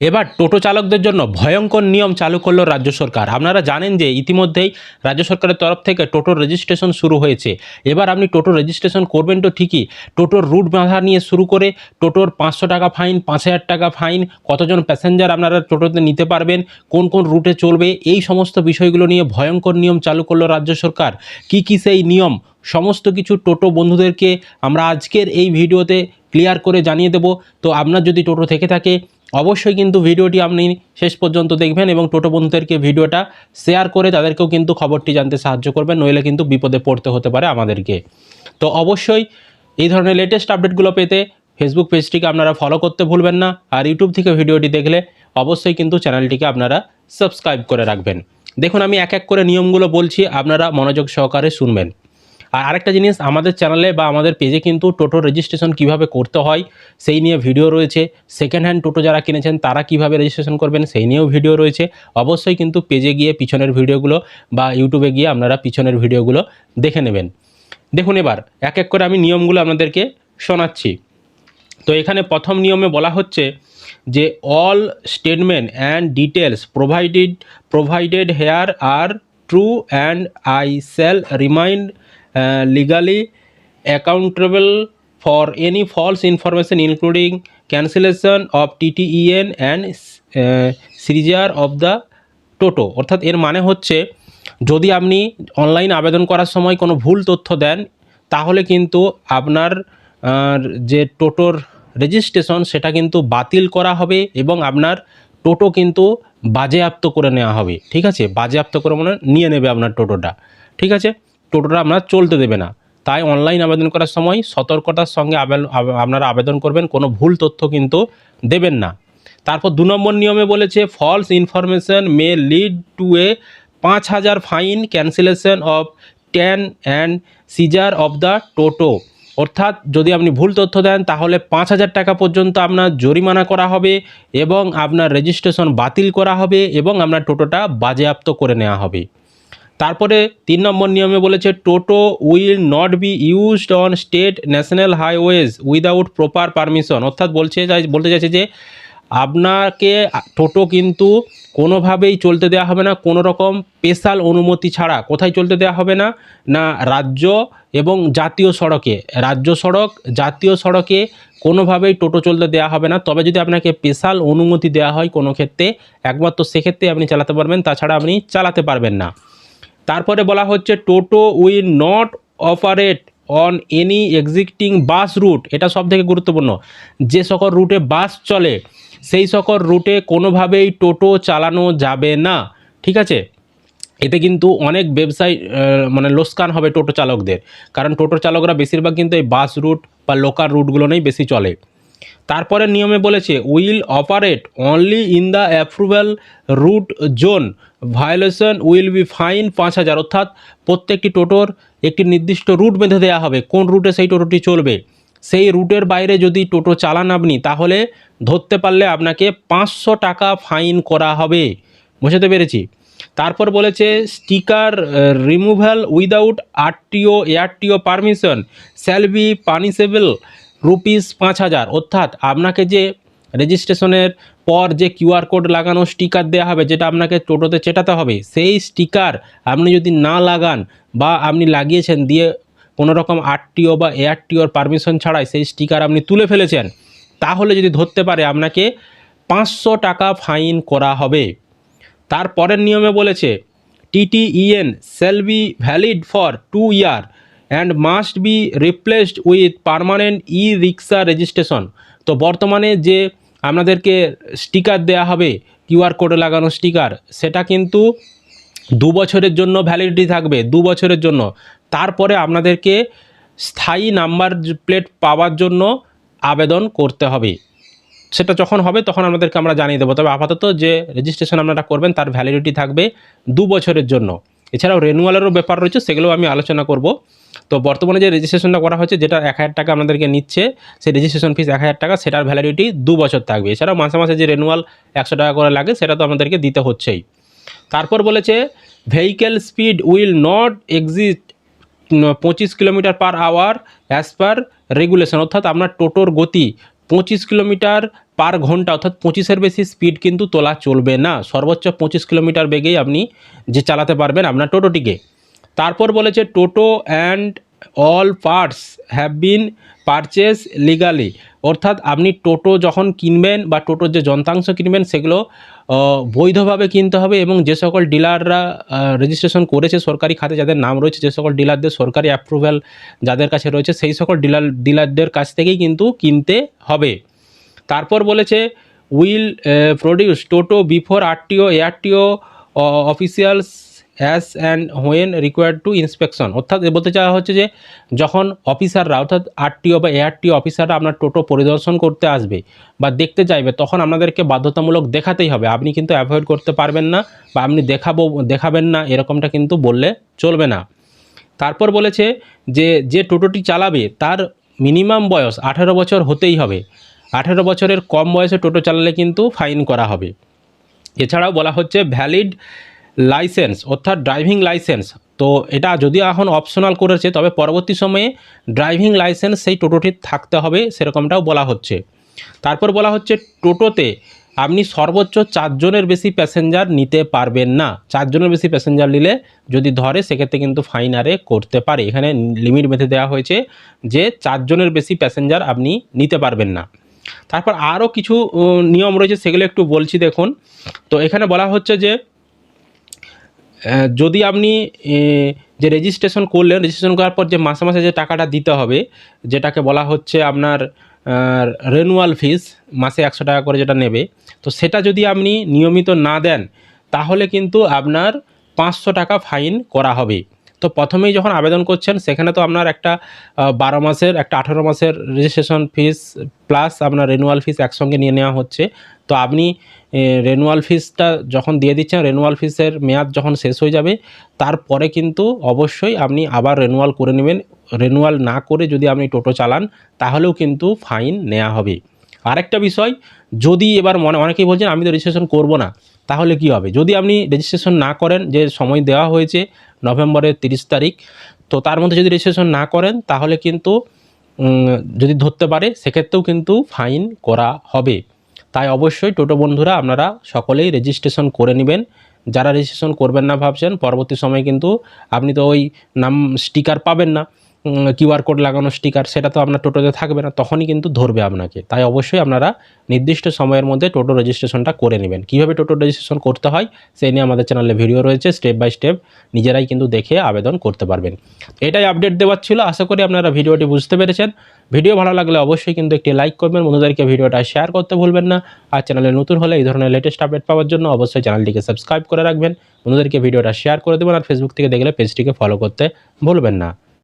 এবার টোটো চালকদের জন্য ভয়ঙ্কর নিয়ম চালু করল রাজ্য সরকার। আপনারা জানেন যে ইতিমধ্যেই রাজ্য সরকারের তরফ থেকে টোটোর রেজিস্ট্রেশন শুরু হয়েছে। এবার আপনি টোটো রেজিস্ট্রেশন করবেন তো ঠিকই। টোটোর রুট বাঁধা নিয়ে শুরু করে টোটোর পাঁচশো টাকা ফাইন পাঁচ হাজার টাকা ফাইন কতজন প্যাসেঞ্জার আপনারা টোটোতে নিতে পারবেন, কোন কোন রুটে চলবে, এই সমস্ত বিষয়গুলো নিয়ে ভয়ঙ্কর নিয়ম চালু করল রাজ্য সরকার। কি কি সেই নিয়ম, সমস্ত কিছু টোটো বন্ধুদেরকে আমরা আজকের এই ভিডিওতে ক্লিয়ার করে জানিয়ে দেব। তো আপনার যদি টোটো থেকে থাকে অবশ্যই কিন্তু ভিডিওটি আপনি শেষ পর্যন্ত দেখবেন এবং টোটো বন্ধুদেরকে ভিডিওটা শেয়ার করে তাদেরকেও কিন্তু খবরটি জানতে সাহায্য করবেন, নইলে কিন্তু বিপদে পড়তে হতে পারে আমাদেরকে। তো অবশ্যই এই ধরনের লেটেস্ট আপডেটগুলো পেতে ফেসবুক পেজটিকে আপনারা ফলো করতে ভুলবেন না আর ইউটিউব থেকে ভিডিওটি দেখলে অবশ্যই কিন্তু চ্যানেলটিকে আপনারা সাবস্ক্রাইব করে রাখবেন। দেখুন আমি এক এক করে নিয়মগুলো বলছি, আপনারা মনোযোগ সহকারে শুনবেন। আর আরেকটা জিনিস, আমাদের চ্যানেলে বা আমাদের পেজে কিন্তু টোটো রেজিস্ট্রেশন কীভাবে করতে হয়, সেই নিয়ে ভিডিও রয়েছে। সেকেন্ড হ্যান্ড টোটো যারা কিনেছেন, তারা কীভাবে রেজিস্ট্রেশন করবেন, সেই নিয়েও ভিডিও রয়েছে। অবশ্যই কিন্তু পেজে গিয়ে পিছনের ভিডিওগুলো বা ইউটিউবে গিয়ে আপনারা পিছনের ভিডিওগুলো দেখে নেবেন। দেখুন এবার, এক এক করে আমি নিয়মগুলো আপনাদেরকে শোনাচ্ছি। তো এখানে প্রথম নিয়মে বলা হচ্ছে যে all statement and details provided provided here are true and I shall remind legally accountable for any false information including cancellation of TTEN and seizure of the toto অর্থাৎ এর মানে হচ্ছে, যদি আপনি অনলাইন আবেদন করার সময় কোনো ভুল তথ্য দেন, তাহলে কিন্তু আপনার যে টোটোর রেজিস্ট্রেশন সেটা কিন্তু বাতিল করা হবে এবং আপনার টোটো কিন্তু বাজেয়াপ্ত করে নেওয়া হবে। ঠিক আছে? বাজেয়াপ্ত করে মানে নিয়ে নেবে আপনার টোটোটা ঠিক আছে? টোটোটা আপনার চলতে দেবে না। তাই অনলাইন আবেদন করার সময় সতর্কতার সঙ্গে আপনারা আবেদন করবেন, কোনো ভুল তথ্য কিন্তু দেবেন না। তারপর দু নম্বর নিয়মে বলেছে false information may lead to a পাঁচ হাজার fine cancellation of ten and seizure of the toto অর্থাৎ যদি আপনি ভুল তথ্য দেন, তাহলে পাঁচ হাজার টাকা পর্যন্ত আপনার জরিমানা করা হবে এবং আপনার রেজিস্ট্রেশন বাতিল করা হবে এবং আপনার টোটোটা বাজেয়াপ্ত করে নেওয়া হবে। তারপরে তিন নম্বর নিয়মে বলেছে toto will not be used on state national highways without proper permission অর্থাৎ বলছে বলতে চাইছে যে, আপনাকে টোটো কিন্তু কোনোভাবেই চলতে দেওয়া হবে না কোনো রকম স্পেশাল অনুমতি ছাড়া। কোথায় চলতে দেওয়া হবে না? না, রাজ্য এবং জাতীয় সড়কে। রাজ্য সড়ক, জাতীয় সড়কে কোনোভাবেই টোটো চলতে দেওয়া হবে না। তবে যদি আপনাকে স্পেশাল অনুমতি দেওয়া হয় কোনো ক্ষেত্রে, একমাত্র সেক্ষেত্রে আপনি চালাতে পারবেন, তাছাড়া আপনি চালাতে পারবেন না। তারপরে বলা হচ্ছে toto will not operate on any existing bus route. এটা সব থেকে গুরুত্বপূর্ণ। যে সকল রুটে বাস চলে, সেই সকল রুটে কোনোভাবেই টোটো চালানো যাবে না। ঠিক আছে? এতে কিন্তু অনেক ব্যবসায় মানে লোকসান হবে টোটো চালকদের। কারণ টোটো চালকরা বেশিরভাগ কিন্তু এই বাস রুট বা লোকাল রুটগুলো নেই বেশি চলে। তারপরে নিয়মে বলেছে will operate only in the approval route zone violation will be fine পাঁচ হাজার। অর্থাৎ প্রত্যেকটি টোটোর একটি নির্দিষ্ট রুট বেঁধে দেওয়া হবে। কোন রুটে সেই টোটোটি চলবে? সেই রুটের বাইরে যদি টোটো চালান আপনি, তাহলে ধরতে পারলে আপনাকে পাঁচশো টাকা ফাইন করা হবে। বুঝতে পেরেছি? তারপর বলেছে sticker removal without RTO ARTO permission shall be punishable rupees পাঁচ হাজার। অর্থাৎ আপনাকে যে রেজিস্ট্রেশনের পর যে কিউআর কোড লাগানো স্টিকার দেওয়া হবে, যেটা আপনাকে টোটোতে চেটাতে হবে, সেই স্টিকার আপনি যদি না লাগান বা আপনি লাগিয়েছেন দিয়ে কোনো রকম আরটিও বা এয়ারটিওর পারমিশন ছাড়াই সেই স্টিকার আপনি তুলে ফেলেছেন, তাহলে যদি ধরতে পারে আপনাকে পাঁচশো টাকা ফাইন করা হবে। তারপরের নিয়মে বলেছে, TTEN shall be valid for two year and must be replaced with permanent e rickshaw registration তো বর্তমানে যে আপনাদেরকে স্টিকার দেয়া হবে কিউআর কোডে লাগানো স্টিকার সেটা কিন্তু দু বছরের জন্য ভ্যালিডিটি থাকবে, দু বছরের জন্য। তারপরে আপনাদেরকে স্থায়ী নাম্বার প্লেট পাওয়ার জন্য আবেদন করতে হবে। সেটা যখন হবে, তখন আমাদেরকে আমরা জানিয়ে দেবো। তবে আপাতত যে রেজিস্ট্রেশন আপনারা করবেন, তার ভ্যালিডিটি থাকবে দু বছরের জন্য। এছাড়াও রেনুয়ালেরও ব্যাপার রয়েছে, সেগুলোও আমি আলোচনা করব। তো বর্তমানে যে রেজিস্ট্রেশনটা করা হচ্ছে, যেটা এক হাজার টাকা আপনাদেরকে নিচ্ছে, সেই রেজিস্ট্রেশন ফিস এক হাজার টাকা, সেটার ভ্যালিডিটি দু বছর থাকবে। এছাড়াও মাসে মাসে যে রেনুয়াল একশো টাকা করে লাগে, সেটা তো আমাদেরকে দিতে হচ্ছেই। তারপর বলেছে vehicle speed will not exist পঁচিশ kilometer per hour as per regulation অর্থাৎ আপনার টোটোর গতি পঁচিশ কিলোমিটার পার ঘণ্টা, অর্থাৎ পঁচিশের বেশি স্পিড কিন্তু তোলা চলবে না। সর্বোচ্চ পঁচিশ কিলোমিটার বেগেই আপনি যে চালাতে পারবেন আপনার টোটোটিকে। তারপর বলেছে toto and all parts have been purchase legally অর্থাৎ আপনি টোটো যখন কিনবেন বা টোটোর যে যন্ত্রাংশ কিনবেন, সেগুলো বৈধভাবে কিনতে হবে এবং যে সকল ডিলাররা রেজিস্ট্রেশন করেছে সরকারি খাতে, যাদের নাম রয়েছে, যে সকল ডিলারদের সরকারি অ্যাপ্রুভ্যাল যাদের কাছে রয়েছে, সেই সকল ডিলার, ডিলারদের কাছ থেকেই কিন্তু কিনতে হবে। তারপর বলেছে will produce toto before RTO ARTO officials as and when required to inspection অর্থাৎ বলতে চাওয়া হচ্ছে যে, যখন অফিসাররা অর্থাৎ আরটিও বা এআরটিও অফিসাররা আপনার টোটো পরিদর্শন করতে আসবে বা দেখতে চাইবে, তখন আপনাদেরকে বাধ্যতামূলক দেখাতেই হবে। আপনি কিন্তু অ্যাভয়েড করতে পারবেন না বা আপনি দেখাবো, দেখাবেন না, এরকমটা কিন্তু বললে চলবে না। তারপর বলেছে যে যে টোটোটি চালাবে, তার মিনিমাম বয়স আঠেরো বছর হতেই হবে। আঠেরো বছরের কম বয়সে টোটো চালালে কিন্তু ফাইন করা হবে। এছাড়াও বলা হচ্ছে ভ্যালিড লাইসেন্স, অর্থাৎ ড্রাইভিং লাইসেন্স। তো এটা যদিও এখন অপশনাল করেছে, তবে পরবর্তী সময়ে ড্রাইভিং লাইসেন্স সেই টোটোটির থাকতে হবে, সেরকমটাও বলা হচ্ছে। তারপর বলা হচ্ছে, টোটোতে আপনি সর্বোচ্চ চারজনের বেশি প্যাসেঞ্জার নিতে পারবেন না। চারজনের বেশি প্যাসেঞ্জার নিলে যদি ধরে, সেক্ষেত্রে কিন্তু ফাইন আরে করতে পারে। এখানে লিমিট বেঁধে দেওয়া হয়েছে যে চারজনের বেশি প্যাসেঞ্জার আপনি নিতে পারবেন না। তারপর আরও কিছু নিয়ম রয়েছে, সেগুলো একটু বলছি দেখুন। তো এখানে বলা হচ্ছে যে যদি আপনি যে রেজিস্ট্রেশন করলেন রেজিস্ট্রেশন করার পর যে মাসে মাসে যে টাকাটা দিতে হবে, যেটাকে বলা হচ্ছে আপনার রেনুয়াল ফিস মাসে একশো টাকা করে যেটা নেবে, তো সেটা যদি আপনি নিয়মিত না দেন, তাহলে কিন্তু আপনার পাঁচশো টাকা ফাইন করা হবে। তো প্রথমেই যখন আবেদন করছেন, সেখানে তো আপনার একটা বারো মাসের, একটা আঠেরো মাসের রেজিস্ট্রেশন ফিস প্লাস আপনার রেনুয়াল ফিস একসঙ্গে নিয়ে নেওয়া হচ্ছে। তো আপনি রেনুয়াল ফিসটা যখন দিয়ে দিচ্ছেন রেনুয়াল ফিসের মেয়াদ যখন শেষ হয়ে যাবে, তারপরে কিন্তু অবশ্যই আপনি আবার রেনুয়াল করে নেবেন। রেনুয়াল না করে যদি আপনি টোটো চালান, তাহলেও কিন্তু ফাইন নেওয়া হবে। আরেকটা বিষয়, যদি এবার মনে, অনেকেই বলছেন, আমি তো রেজিস্ট্রেশন করব না। তাহলে কি হবে? যদি আপনি রেজিস্ট্রেশন না করেন, যে সময় দেওয়া হয়েছে, নভেম্বরের তিরিশ তারিখ, তো তার মধ্যে যদি রেজিস্ট্রেশন না করেন, তাহলে কিন্তু যদি ধরতে পারে, সেক্ষেত্রেও কিন্তু ফাইন করা হবে। তাই অবশ্যই টোটো বন্ধুরা আপনারা সকলেই রেজিস্ট্রেশন করে নেবেন। যারা রেজিস্ট্রেশন করবেন না ভাবছেন, পরবর্তী সময় কিন্তু আপনি তো ওই নাম স্টিকার পাবেন না। কিউআর কোড লাগানো স্টিকার সেটা তো আপনার টোটোতে থাকবে না, তখনই কিন্তু ধরবে আপনাকে। তাই অবশ্যই আপনারা নির্দিষ্ট সময়ের মধ্যে টোটো রেজিস্ট্রেশনটা করে নেবেন। কীভাবে টোটো রেজিস্ট্রেশন করতে হয় সেই নিয়ে আমাদের চ্যানেলে ভিডিও রয়েছে স্টেপ বাই স্টেপ নিজেরাই কিন্তু দেখে আবেদন করতে পারবেন। এটাই আপডেট দেওয়ার ছিল, আশা করি আপনারা ভিডিওটি বুঝতে পেরেছেন। ভিডিও ভালো লাগলে অবশ্যই কিন্তু একটি লাইক করবেন, বন্ধুদেরকে ভিডিওটা শেয়ার করতে ভুলবেন না। আর চ্যানেলে নতুন হলে এই ধরনের লেটেস্ট আপডেট পাওয়ার জন্য অবশ্যই চ্যানেলটিকে সাবস্ক্রাইব করে রাখবেন। বন্ধুদেরকে ভিডিওটা শেয়ার করে দেবেন, আর ফেসবুক থেকে দেখলে পেজটিকে ফলো করতে ভুলবেন না।